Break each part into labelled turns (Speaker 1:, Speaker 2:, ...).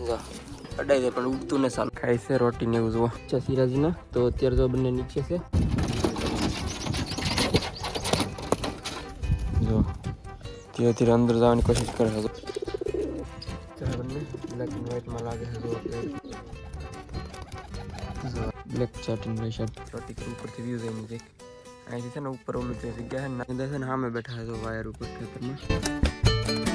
Speaker 1: જો અડાઈ જાય પણ ઉગતું ને સારું ખાય છે રોટી ને એવું જુઓ છે સિરાજીના તો અત્યારે જો બંને નીચે છે જો ધીરે ધીરે અંદર જવાની કોશિશ કરે છે ત્યારે બંને બ્લેક એન્ડ વ્હાઇટમાં લાગે છે જો બ્લેક ચાર્ટિંગ ભાઈ શર્ટ ચોટી કરી ઉપરથી વ્યૂ જઈને દેખ અહીંથી છે ને ઉપર ઓલું જે જગ્યા છે ને અંદર છે ને સામે બેઠા છે જો વાયર ઉપર ખેતરમાં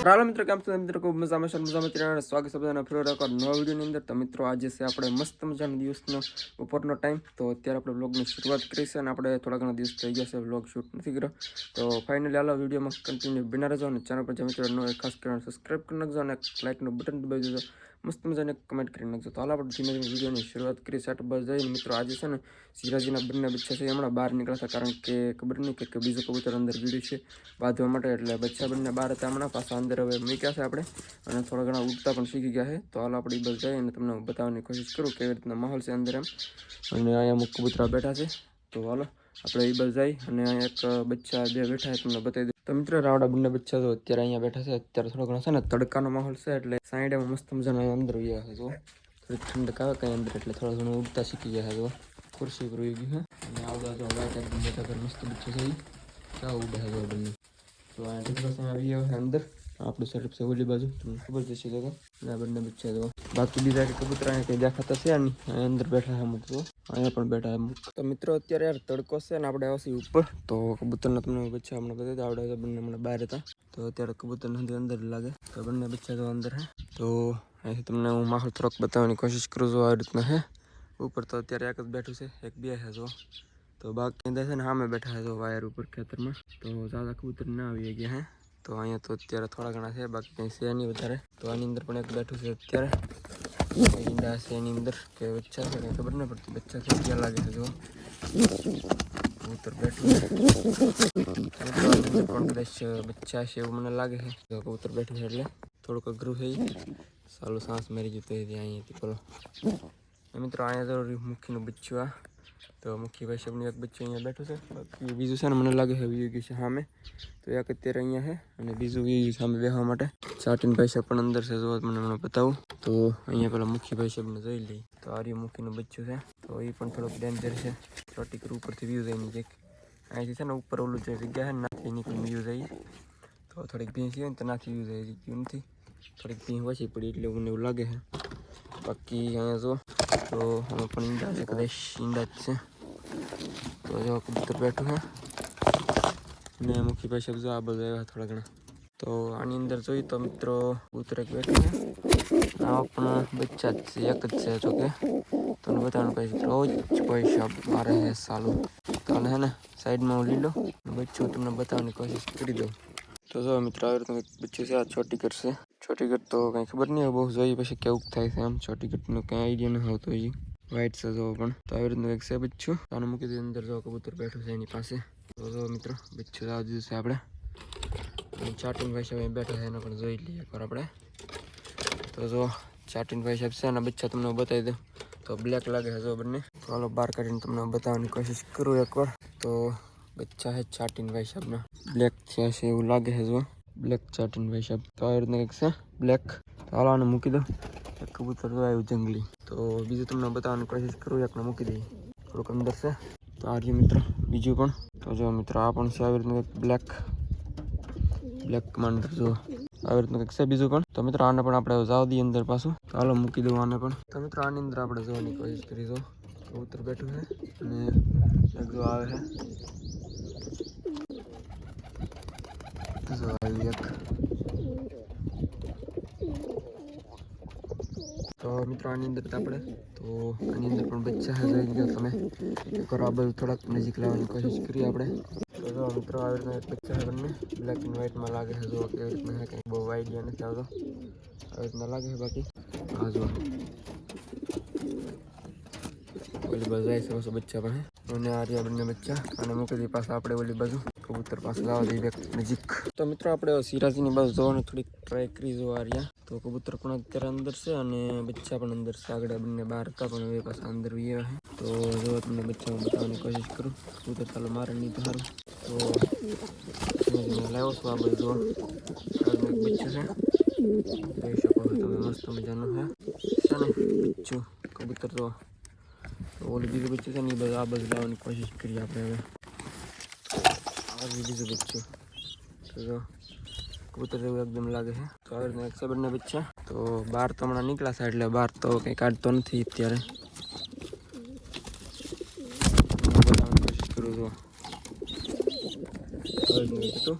Speaker 1: ચાલો મિત્રો, કેમ છો? મિત્રો, ખૂબ મજામાં છે? મજામાં ત્રણ સ્વાગત છે બધાના ફ્રી રેકોર્ડ નવા વિડીયોની અંદર. તો મિત્રો, આજે છે આપણે મસ્ત મજાનો દિવસનો ઉપરનો ટાઈમ. તો અત્યારે આપણે વ્લોગની શરૂઆત કરીશું અને આપણે થોડા ઘણા દિવસ થઈ ગયા છે વ્લોગ શૂટ નથી કર્યો. તો ફાઇનલી હાલો વિડીયોમાં કન્ટિન્યુ બિના રહેજો અને ચેનલ પર જે મિત્રો ન ખાસ કરીને સબસ્ક્રાઈબ કરી નાખજો અને લાઇકનું બટન દબાવી દેજો. મસ્ત મજાને કમેન્ટ કરી નાખજો. તો હાલ આપણે ધીમે ધીમે વિડીયોની શરૂઆત કરી સેટ બસ જઈને મિત્રો આજે છે ને સિરાજીના બંને બચ્ચા છે હમણાં બહાર નીકળ્યા હતા કારણ કે ખબર નહીં કે બીજું કબૂતર અંદર ગીડ્યું છે બાંધવા માટે. એટલે બચ્ચા બંને બહાર હતા હમણાં. પાછા અંદર હવે મૂક્યા છે આપણે અને થોડા ઘણા ઉડતા પણ શીખી ગયા છે. તો હાલ આપણે બસ જઈએ અને તમને બતાવવાની કોશિશ કરું કેવી રીતના માહોલ છે અંદર એમ. અને અહીંયા અમુક કબૂતરા બેઠા છે. તો હાલો. આપણે એ બસ જઈ અને એક બચ્ચા બે બેઠા છે, તમને બતાવી દઉં. તો મિત્રો રાવડા બંને બચ્ચા તો અત્યારે અહીંયા બેઠા છે. અત્યારે થોડો ઘણો છે ને તડકાનો માહોલ છે, એટલે સાઈડ એમાં મસ્ત મજાનો અંદર ગયા છે, જો. થોડીક ઠંડક આવે કઈ અંદર, એટલે થોડો ઘણું ઉગતા શીખી ગયા છે, જો. ખુરશી પર ઉગી ગયું અને આવડા તો હવે અત્યારે પર મસ્ત બચ્ચો છે ચા ઉડે છે બંને? તો અહીંયા છે આવી ગયો અંદર. આપણું સેટઅપ છે ઓલી બાજુ. તમને ખબર જશે તો કે? આ બંને બચ્ચા તો બાકી બીજા કે કબૂતર અહીંયા કંઈ દેખાતા છે નહીં અહીંયા અંદર બેઠા છે અમુક તો. અહીંયા પણ બેઠા છે અમુક. તો મિત્રો, અત્યારે યાર તડકો છે ને આપણે આવશે ઉપર. તો કબૂતરના તમને બચ્ચા હમણાં બધા હતા આવડે તો બંને હમણાં બહાર હતા. તો અત્યારે કબૂતર નથી અંદર લાગે. તો બંને બચ્ચા તો અંદર હે. તો અહીંથી તમને હું માહોલ થોડોક બતાવવાની કોશિશ કરું છું આ રીતના હે. ઉપર તો અત્યારે એક જ બેઠું છે, એક બે છે જો. તો બાકી અંદર છે ને સામે બેઠા છે જો વાયર ઉપર ખેતરમાં. તો જ્યાદા કબૂતર ના આવી ગયા હે. તો અહીંયા તો અત્યારે થોડા ઘણા છે, બાકી કંઈ છે નહીં વધારે. તો આની અંદર પણ એક બેઠું છે અત્યારે. ઈંડા છે એની અંદર, કે બચ્ચા છે, કંઈ ખબર નહીં પડતી. બચ્ચા છે ક્યાં લાગે છે જો કબૂતર બેઠું પણ કદાચ બચ્ચા છે એવું મને લાગે છે. જો કબૂતર બેઠું છે એટલે. થોડુંક અઘરું છે. સાલું સાસ મરી જતો હોય અહીંયાથી, બોલો. મિત્રો, અહીંયા તો મુખીનું બચ્ચું આ. તો મુખ્ય સાહેબનું એક બચ્ચું અહીંયા બેઠું છે. બાકી બીજું છે ને મને લાગે છે વી ગયું છે સામે. તો એક અત્યારે અહીંયા છે અને બીજું વી સામે બેસવા માટે. ચાટીન ભાઈ સાહેબ પણ અંદર છે, જો મને હમણાં બતાવું. તો અહીંયા પેલા મુખ્ય ભાઈ સાહેબને જોઈ લઈ તો આર્ય મુખીનું બચ્ચું છે. તો એ પણ થોડોક ડેન્જર છે. ચોટીકર ઉપરથી વ્યૂ જાય નીચે. અહીંથી છે ને ઉપર ઓલું જે જગ્યા છે નાથી નીકળી વ્યૂ જાય. તો થોડીક ભીંસ હોય ને, તો નાથી વ્યૂ જાય ગયું નથી થોડીક ભીંસ ઓછી પડી એટલે મને એવું લાગે છે. બાકી અહીંયા જો તો આમાં પણ ઈંડા છે કદાચ ઈંડા જ છે તો જો કબૂતર બેઠું છે ને મુખી પાસે જો આ બધું આવ્યા થોડા ઘણા તો આની અંદર જોઈએ તો મિત્રો કબૂતર એક બેઠું છે આમાં પણ બચ્ચા જ છે એક જ છે જો કે તમને બતાવવાનું કહે રોજ પૈસા મારે છે સાલું તો આને હે ને સાઈડમાં હું લીલો બચ્ચું તમને બતાવવાની કોશિશ કરી દઉં તો જો મિત્રો આવી રીતનું બચ્ચું છે આ છોટી છે છોટી તો કંઈ ખબર નહીં બહુ જોઈએ પછી કેવું થાય છે આમ છોટી કંઈ આઈડિયા ન હોતો હજી. વ્હાઈટ છે જોવો પણ. તો આવી રીતનું એક છે બચ્છું. તો મૂકી દીધું અંદર જો કબૂતર બેઠું છે એની પાસે. તો જો મિત્રો બચ્ચું લાવી દીધું છે આપણે. અને ચાટીન ભાઈ સાહેબ બેઠા છે, એને પણ જોઈ લઈએ એકવાર આપણે. તો જો ચાટીન ભાઈ સાહેબ છે એના બચ્ચા તમને બતાવી દઉં. તો બ્લેક લાગે છે જો બંને. હાલો બહાર કાઢીને તમને બતાવવાની કોશિશ કરું એકવાર. તો બચ્ચા છે ચાટીન ભાઈ સાહેબના. બ્લેક થયા છે એવું લાગે છે જો બ્લેક ચાટીન ભાઈ સાહેબ તો આવી રીતના કંઈક છે બ્લેક તો હાલો આને મૂકી દો એક કબૂતર તો આવ્યું જંગલી તો બીજું તમને બતાવવાની કોશિશ કરું એકને મૂકી દઈએ થોડુંક અંદર છે તો આ રહ્યું મિત્ર બીજું પણ તો જો મિત્ર આ પણ છે આવી રીતનું કંઈક બ્લેક બ્લેક કમાન્ડર જો આવી રીતનું કંઈક છે બીજું પણ તો મિત્રો આને પણ આપણે જાવ દઈએ અંદર પાછું તો હાલો મૂકી દઉં આને પણ તો મિત્રો આની અંદર આપણે જોવાની કોશિશ કરી દો કબૂતર બેઠું છે અને એક જો આવે છે જો આવી એક તો મિત્રો આની અંદર તો આપણે, તો આની અંદર પણ બચ્ચા છે જોઈ ગયો તમે. એકવાર આ બધું થોડાક નજીક લાવવાની કોશિશ કરીએ આપણે. તો જો મિત્રો આવી રીતના એક બચ્ચા છે બંને બ્લેક એન્ડ વ્હાઇટમાં લાગે છે. જો કેવી રીતના છે કંઈ બહુ આઈડિયા નથી આવતો. આવી રીતના લાગે છે બાકી. હા જો. ઓલી બાજુ જાય છે પાછું બચ્ચા પણ હે. અને આ રહ્યા બંને બચ્ચા. અને મૂકી દઈએ પાછા આપણે ઓલી બાજુ. કબૂતર પાસે લાવવા દઈએ નજીક. તો મિત્રો, આપણે સિરાજીની બાજુ જોવાની, થોડીક ટ્રાય કરી જો આ રહ્યા. તો કબૂતર પણ અત્યારે અંદર છે અને બચ્ચા પણ અંદર છે. આગળ બંને બહાર હતા, પણ હવે પાછા અંદર વી છે તો જો તમને બચ્ચા બતાવવાની કોશિશ કરું. કબૂતર ચાલો મારે નહીં તો સારું તો લાવ્યો છું આ બધું જો. બચ્ચું છે. જોઈ શકો તમે મસ્ત મજાનું છે ને? બચ્ચું, કબૂતર તો ઓલું બીજું બચ્ચું છે ને, એ બધું આ બધું લાવવાની કોશિશ કરીએ આપણે હવે. આ બી બીજું બચ્ચું તો જો કબૂતર જેવું એકદમ લાગે છે તો આવી રીતના એક સબરના બચ્ચા તો બહાર તો હમણાં નીકળ્યા છે એટલે બહાર તો કંઈ કાઢતો નથી અત્યારે હું બતાવવાની કોશિશ કરું છું આવી રીતનું હતું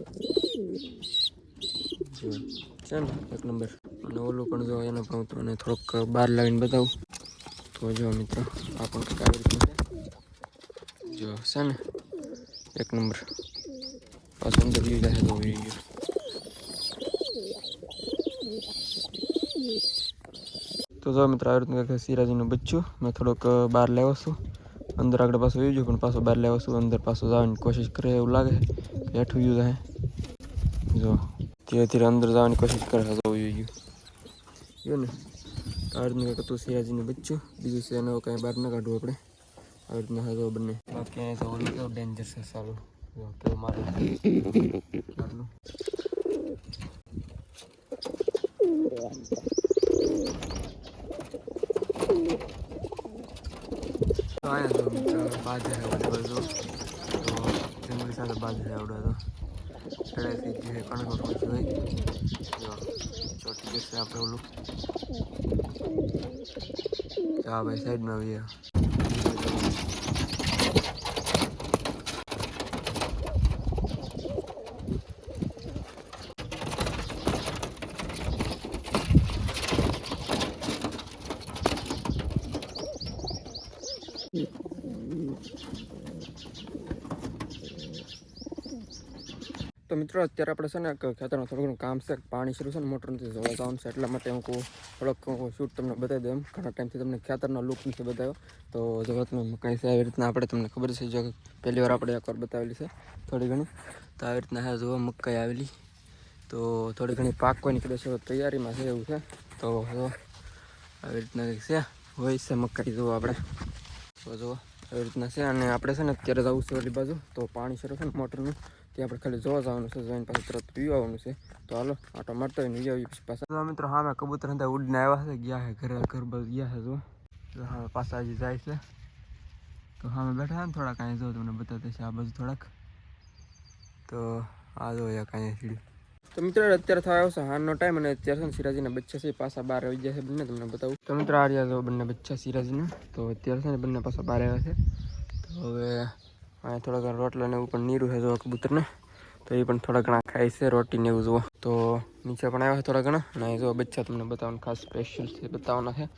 Speaker 1: જો છે ને એક નંબર અને ઓલું પણ જો એનો પણ હું તમને થોડોક બહાર લાવીને બતાવું તો જો મિત્રો આ પણ કંઈક આવી રીતનું છે જો છે ને એક નંબર પાછું અંદર વ્યૂ જાય તો વ્યૂ તો જો મિત્રો આવી રીતનું કંઈક સિરાજીનું બચ્ચું મેં થોડોક બહાર લાવ્યો છું અંદર આગળ પાછું વ્યૂ પણ પાછો બહાર લાવ્યો છું અંદર પાછું જવાની કોશિશ કરે એવું લાગે કે હેઠું વ્યૂ જાય જો ધીરે ધીરે અંદર જવાની કોશિશ કરે છે તો વ્યૂ ગયું ને તો આવી રીતનું કંઈક હતું સિરાજીનું બચ્ચું બીજું છે એનો કાંઈ બહાર ન કાઢવું આપણે આવી રીતના હતો બંને બાકી અહીંયા તો ઓલું કેવું ડેન્જર છે સારું મારે તો આયા તો મિત્રો બાજ છે આવડે તો. જંગલી સાથે બાજ છે આવડે તો. ચડાઈથી જે કણકો પછી હોય ચોટી જશે આપણે ઓલું. ચા ભાઈ સાઈડમાં આવીએ તો મિત્રો, અત્યારે આપણે છે ને ખેતરમાં થોડું ઘણું કામ છે. પાણી શરૂ છે ને, મોટર નથી જોવા જવાનું છે, એટલા માટે હું થોડોક શૂટ તમને બતાવી દઉં એમ. ઘણા ટાઈમથી તમને ખેતરનો લુક નથી બતાવ્યો. તો જો તમે મકાઈ છે આવી રીતના આપણે તમને ખબર છે, જો પહેલી વાર આપણે એકવાર બતાવેલી છે, થોડી ઘણી. તો આવી રીતના હા જુઓ, મકાઈ આવેલી. તો થોડી ઘણી પાકવા નીકળે છે તૈયારીમાં છે એવું છે. તો આવી રીતના છે, હોય છે મકાઈ, જુઓ આપણે. તો જુઓ, આવી રીતના છે. અને આપણે છે ને અત્યારે જવું છે ઓલી બાજુ. તો પાણી શરૂ છે ને, મોટરનું. ત્યાં આપણે ખાલી જોવા જવાનું છે જોઈને પાછું તરત પીવા આવવાનું છે. તો હાલો આટો મારતો હોય ને આવીએ પછી. પાછા મિત્રો હા મેં કબૂતર હતા ઉડીને આવ્યા છે ગયા છે ઘરે ઘર બાજુ ગયા છે જો. તો હા પાછા હજી જાય છે. તો હા બેઠા ને થોડાક અહીંયા જો તમને બતાવતા છે આ બાજુ થોડાક. તો આ જો કાંઈ સીડી. તો મિત્રો અત્યારે થવા આવ્યો છે હાનનો ટાઈમ અને અત્યારે છે ને સિરાજીના બચ્ચા છે પાછા બહાર આવી ગયા છે બંને તમને બતાવું. તો મિત્રો આ રહ્યા જો બંને બચ્ચા સિરાજીના. તો અત્યારે છે ને બંને પાછા બહાર આવ્યા છે. તો હવે અહીંયા થોડા ઘણા રોટલા ને એવું પણ નીરું છે જો કબૂતરને, તો એ પણ થોડા ઘણા ખાય છે રોટી ને એવું જુઓ. તો નીચે પણ આવ્યા છે થોડા ઘણા, અને જો બચ્ચા તમને બતાવવાનું ખાસ સ્પેશિયલ છે, બતાવવાના છે.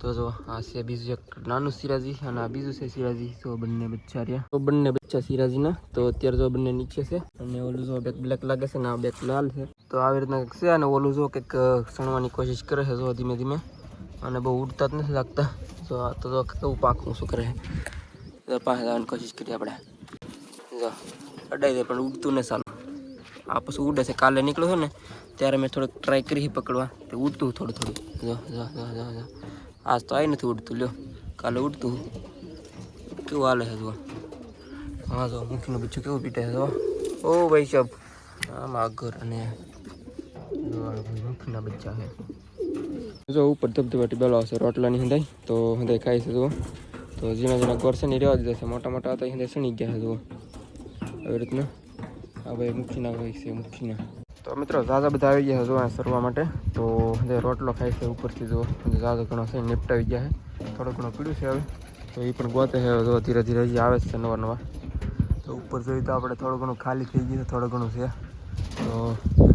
Speaker 1: તો જો આ છે બીજું એક નાનું સિરાજી અને આ બીજું છે સિરાજી. તો બંને બચ્ચા રહ્યા. તો બંને બચ્ચા સિરાજીના. તો અત્યારે જો બંને નીચે છે, અને ઓલું જો બેક બ્લેક લાગે છે ને આ બેક લાલ છે. તો આવી રીતના છે, અને ઓલું જો કંઈક સણવાની કોશિશ કરે છે જો ધીમે ધીમે. અને બહુ ઉડતા જ નથી લાગતા. તો આ તો કેવું પાકું શું કરે છે. પાસે જવાની કોશિશ કરી આપણે. જો, અડાઈ દે, પણ ઉડતું ને સારું આ પછી ઉડે છે, કાલે નીકળ્યો છે ને, ત્યારે મેં થોડુંક ટ્રાય કરી પકડવા. તે ઉડતું થોડું થોડું. જો જો જો જો જો. આજ તો આવી નથી ઉડતું, લ્યો. કાલે ઉડતું કેવું હાલે છે, જુઓ. હા જો મૂકીને બચ્ચું કેવું પીટે છે ઓ, ભાઈ સાહેબ આમાં આગળ અને જો બચ્ચા છે. જો, ઉપર ધબધબાટી બેલો હશે રોટલાની હંધાઈ. તો હંધાઈ ખાય છે, જુઓ. તો ઝીણા ઝીણા ગોર છે ને રહેવા દીધા છે મોટા મોટા હતા હંધાઈ સણી ગયા છે જુઓ આવી રીતના આ ભાઈ મુખીના હોય છે મુખીના તો મિત્રો ઝાઝા બધા આવી ગયા છે જોવા સરવા માટે તો જે રોટલો ખાય છે ઉપરથી જો ઝાઝો ઘણો છે નિપટાવી ગયા છે થોડો ઘણો પીડ્યું છે હવે તો એ પણ ગોતે છે જો ધીરે ધીરે હજી આવે જ છે નવા નવા તો ઉપર જોઈએ તો આપણે થોડું ઘણું ખાલી થઈ ગયું છે થોડું ઘણું છે તો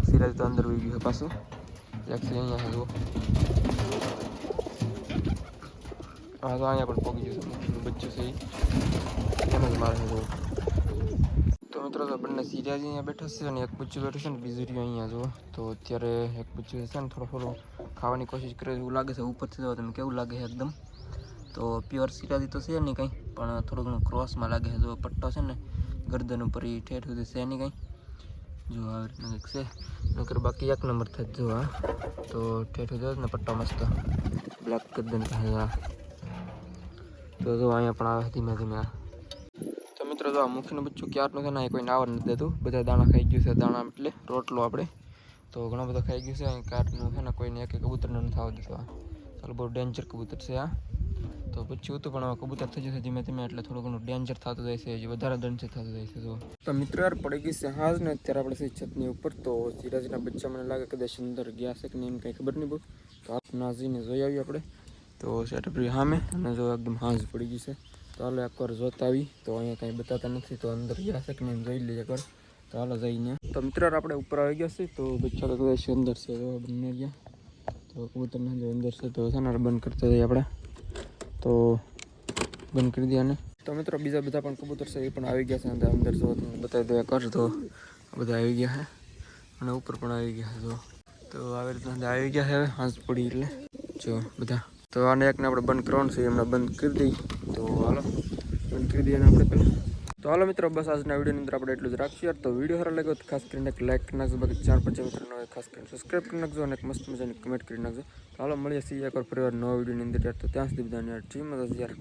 Speaker 1: સિરાજ તો અંદર વહી ગયું છે પાછું એક છે અહીંયા છે જુઓ હા તો અહીંયા પણ પોગી ગયું છે મુખીનું બચ્ચું છે એ એમ જ મારે છે જુઓ તો મિત્રો તો બંને સિરિયાજી અહીંયા બેઠા છે અને એક બચ્ચું બેઠું છે ને બીજું રહ્યું અહીંયા જુઓ તો અત્યારે એક બચ્ચું છે ને થોડો થોડો ખાવાની કોશિશ કરે એવું લાગે છે ઉપરથી જો તમે કેવું લાગે છે એકદમ તો પ્યોર સિરાજી તો છે નહીં કંઈ પણ થોડું ઘણું ક્રોસમાં લાગે છે જો પટ્ટો છે ને ગરદન ઉપર એ ઠેઠ સુધી છે નહીં કંઈ જો આવી રીતના કંઈક છે નકર બાકી એક નંબર થાય જો હા તો ઠેઠ સુધી ને પટ્ટો મસ્ત બ્લેક ગરદન થાય તો જો અહીંયા પણ આવે ધીમે ધીમે તો મિત્રો જો આ મુખીનું બચ્ચું ક્યારનું છે ને એ કોઈ આવડ નથી દેતું. બધા દાણા ખાઈ ગયું છે, દાણા એટલે રોટલો આપણે. તો ઘણો બધો ખાઈ ગયું છે, અહીં કાટનું છે ને કોઈને એક કબૂતરને નથી આવવા દેતો. ચાલો, બહુ ડેન્જર કબૂતર છે આ. તો પછી હતું, પણ કબૂતર થઈ જશે ધીમે ધીમે એટલે થોડું ઘણું ડેન્જર થતું જાય છે, હજી વધારે ડેન્જર થતું જાય છે તો તો મિત્ર યાર, પડી ગઈ છે હાજ ને, અત્યારે આપણે છતની ઉપર. તો સિરાજીના બચ્ચા મને લાગે કદાચ અંદર ગયા છે કે નહીં, એમ કંઈ ખબર નહીં બહુ. તો આપના જઈને જોઈ આવીએ આપણે. તો સેટઅપ સામે અને જો એકદમ હાંસ પડી ગઈ છે, તો હાલો એકવાર જોતા આવી તો અહીંયા કાંઈ બતાતા નથી, તો અંદર ગયા છે કે એમ જોઈ લઈએ એકવાર. તો હાલો જઈને. તો મિત્ર, આપણે ઉપર આવી ગયા છે, તો બચ્ચા કદાચ અંદર છે, તો બંને ગયા. તો કબૂતરના જો અંદર છે, તો છે બંધ કરતા જઈએ આપણે. તો બંધ કરી દઈએ અને. તો મિત્રો, બીજા બધા પણ કબૂતર છે, એ પણ આવી ગયા છે અંદર અંદર જો તમને બતાવી દો કર તો બધા આવી ગયા છે. અને ઉપર પણ આવી ગયા છે, જો. તો આવી રીતના આવી ગયા છે, હવે હાંસ પડી એટલે. જો, બધા. તો આને એકને આપણે બંધ કરવાનું છે એમને બંધ કરી દઈ. તો હાલો, બંધ કરી દઈએ આપણે પહેલાં. તો હાલો મિત્રો, બસ આજના વિડીયોની અંદર આપણે એટલું જ રાખીએ. તો વીડિયો સારો લાગ્યો તો ખાસ કરીને એક લાઈક કરી નાખજો. બાકી ચાર પાંચ મિત્રો હોય, ખાસ કરીને સબસ્ક્રાઈબ કરી નાખજો અને એક મસ્ત મજાની કમેન્ટ કરી નાખજો. તો હાલો, મળીએ છીએ એકવાર પરિવાર નવા વિડીયોની અંદર. યાર તો ત્યાં સુધી બધાને યાર જી યાર